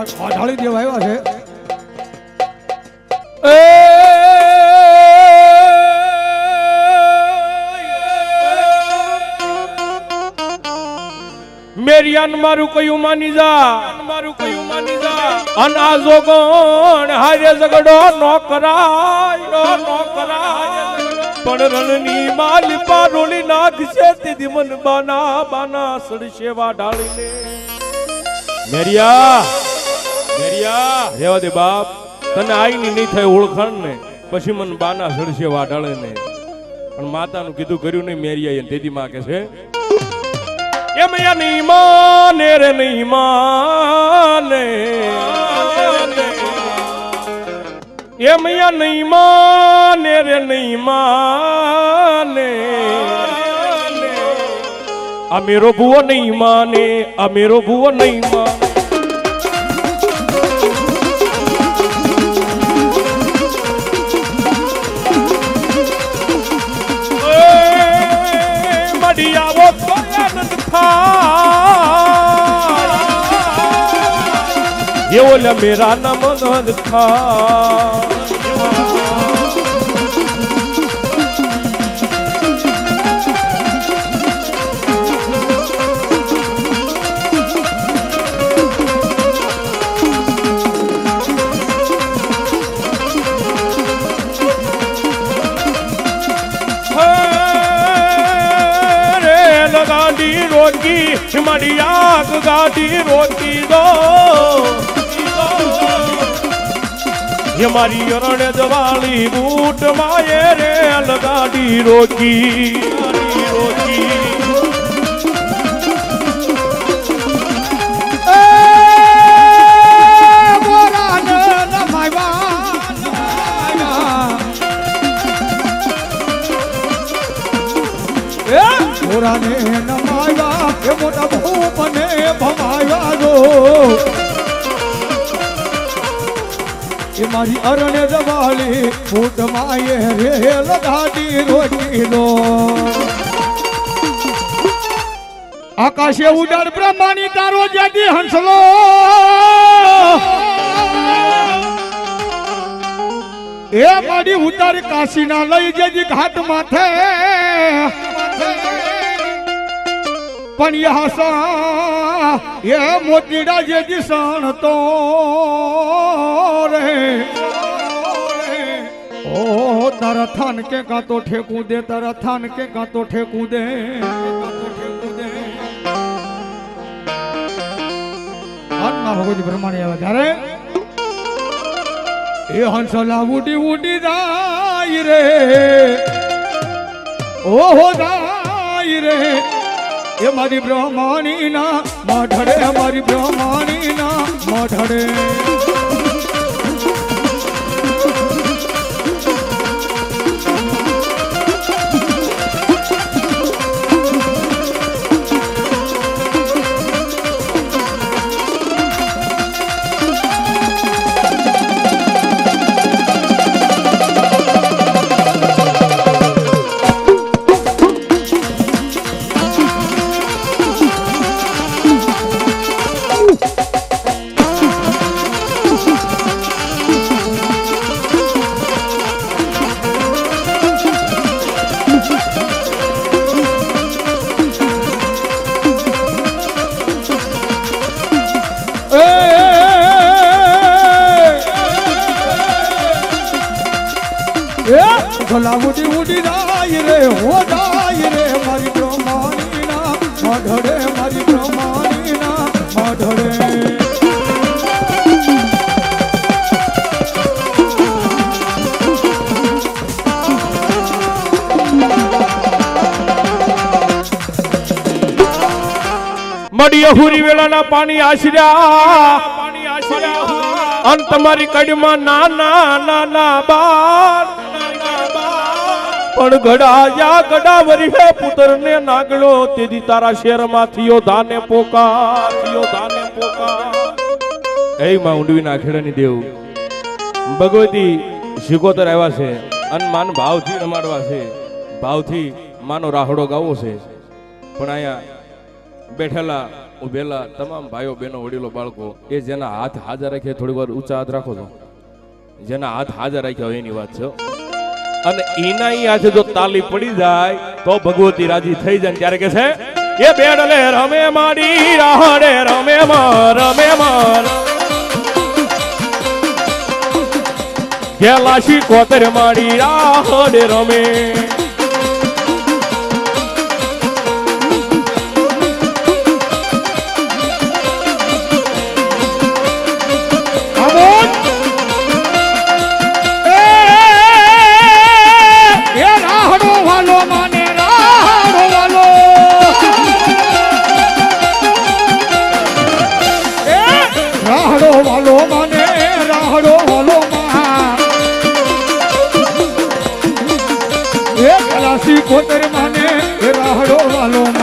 વાઠાળી દેવા આવ્યા છે મેરિયાન મારું કયું માની જા મારું કયું માની જા અન આ જોગણ હારે ઝઘડો નો કરાય નો કરાય પણ રણની માલ પારોલી નાખશે તેથી મન બાના બાના સડશે વાઢાળીને મેરિયા રેવા દે બાપ. તને આઈની નહીં થાય ઓળખાણ ને પછી મને બાના સડશે વાડાળે ને પણ માતાનું કીધું કર્યું નહીં, મેરિયા તેથી માં કે છે. એમ યા નહીં માને રે નહીં માને. એમ યા નહીં માને રે નહીં માને. આ મેરો ભુવો નહીં માને, આ મેરો ભુવો નહીં માને. આવો તો આનંદ થાય એવો મેરા નામ નંદ થાય રોકી મારી આગ ગાડી રોકી દો. મારી અરણ દવાળી બૂટ માએ રેલ ગાડી રોકી. રોકી નમાવ્યા. એ મને નમાવ્યા એ મારી અરણે જવાળી ફૂટ માયે રે લગાડી રોટી લો આકાશે ઉડાડ બ્રહ્માની તારો જાડી હંસલો. એ મારી ઉતાર કાશીના લઈ જજી ઘાટ માથે. પણ યહાસા એ મોતીડા જે દિશાણ તો રે. ઓ, તારા થાન કે કા તો ઠેકું દે, તારા થાન કે કા તો ઠેકું દે. આત્મા ભગવતી બ્રહ્માણી આવે ત્યારે એ હંસલા ઉડી ઉડી જાય રે. ઓહો, જાય રે. એ મારી બ્રહ્માણી ના મઢડે મારી બ્રહ્માણી ના મઢડે. ભલા ઉડી ઉડી રાય રે હો જાય રે મારી બ્રહ્માણી ના મઢડે મારી બ્રહ્માણી ના મઢડે વેળાના પાણી આશર્યા. અને તમારી કડીમાં નાના નાના બાર. પણ ગડા યા ગડા વરી પુત્ર ને નાગલો. તેથી તારા શેરમાં થયો ધાને પોકા ધાને પોકા એ માં ઊંડવીના ખેડાની દેવ. ભગવતી શિકોતર આવ્યા છે અન માન ભાવથી રમાડવા છે. ભાવથી માનો રાહડો ગાવો છે. પણ અહીંયા બેઠેલા, ઉભેલા તમામ ભાઈઓ, બહેનો, વડીલો, બાળકો, એ જેના હાથ હાજર રાખે થોડી વાર ઊંચા હાથ રાખો છો. જેના હાથ હાજર રાખ્યા હોય એની વાત છે અને એના હાથે જો તાલી પડી જાય, તો ભગવતી રાજી થઈ જાય ત્યારે કે છે, એ બેડલે રમે માડી, રાહડે, રમે માં રમે મર. ગેલાશી કોતર માડી, રાહડે રમે. રાહડો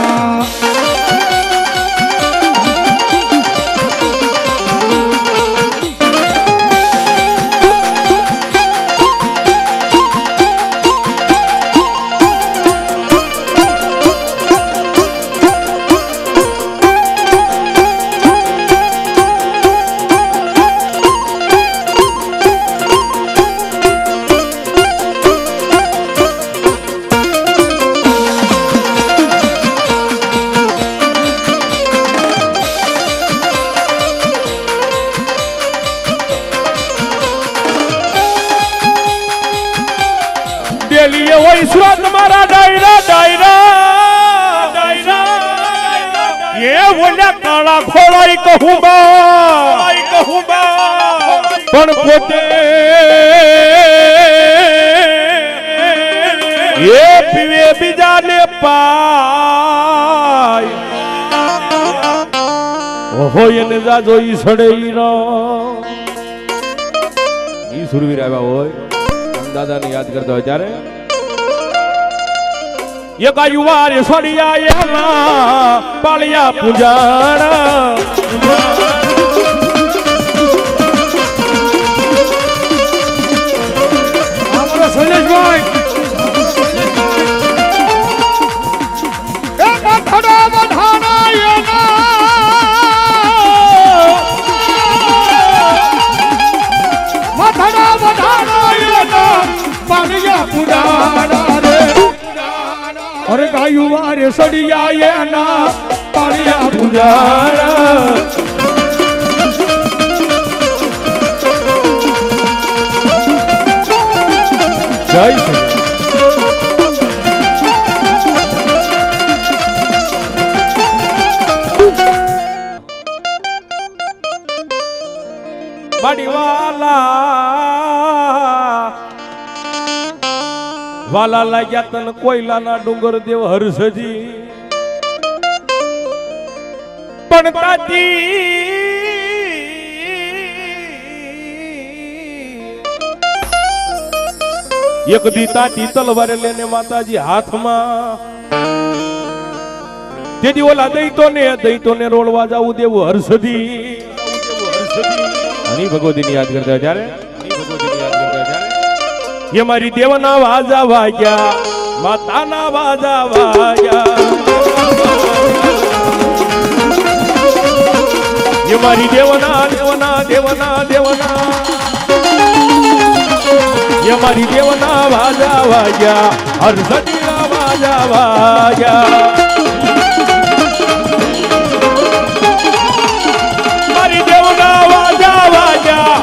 હોય સુરત મારા ડાયરા ડાયરા. ડાયરા એ બોલ્યા કાળા ખોળાઈ કહું બા કહું બા પણ પોતે એ પીવે બીજાને પાય. ઓહો એને જાજો ઈ સડે ઈ નો ઈ સુરવીર આવ્યા હોય દાદાને યાદ કરતા હોય ત્યારે. એ યુવાન સોડિયા એના પાળિયા પૂજાણા જય શ્રી વાલા. લાગ્યા તન કોયલાના ડુંગર દેવ હર્ષજી પણ તાતી એક દી તાતી તલવારે લઈને માતાજી હાથમાં. તેથી ઓલા દૈતો ને દૈતો ને રોડવા જવું દેવું હર્ષદી. ત્યારે? હની ભગવતીની યાદ કરતા ત્યારે? એ મારી દેવના વાજા વાગ્યા, માતાના વાજા વાગ્યા. એ મારી દેવના દેવના દેવના દેવના. એ મારી દેવના વાજા વાગ્યા હર્ષદીના વાજા વાગ્યા. મારી દેવના વાજા વાગ્યા